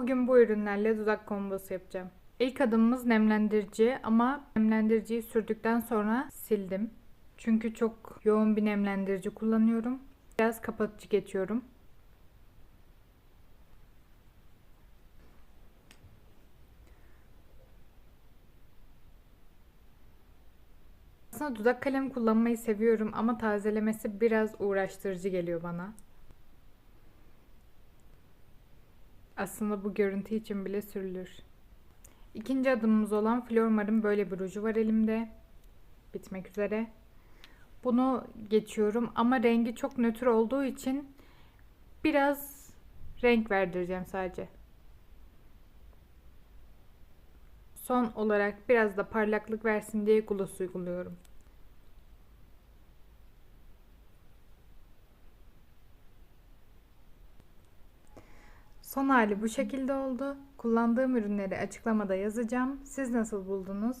Bugün bu ürünlerle dudak kombosu yapacağım. İlk adımımız nemlendirici ama nemlendiriciyi sürdükten sonra sildim. Çünkü çok yoğun bir nemlendirici kullanıyorum. Biraz kapatıcı geçiyorum. Aslında dudak kalemi kullanmayı seviyorum ama tazelemesi biraz uğraştırıcı geliyor bana. Aslında bu görüntü için bile sürülür. İkinci adımımız olan Flormar'ın böyle bir ruju var elimde. Bitmek üzere. Bunu geçiyorum ama rengi çok nötr olduğu için biraz renk verdireceğim sadece. Son olarak biraz da parlaklık versin diye gloss uyguluyorum. Son hali bu şekilde oldu. Kullandığım ürünleri açıklamada yazacağım. Siz nasıl buldunuz?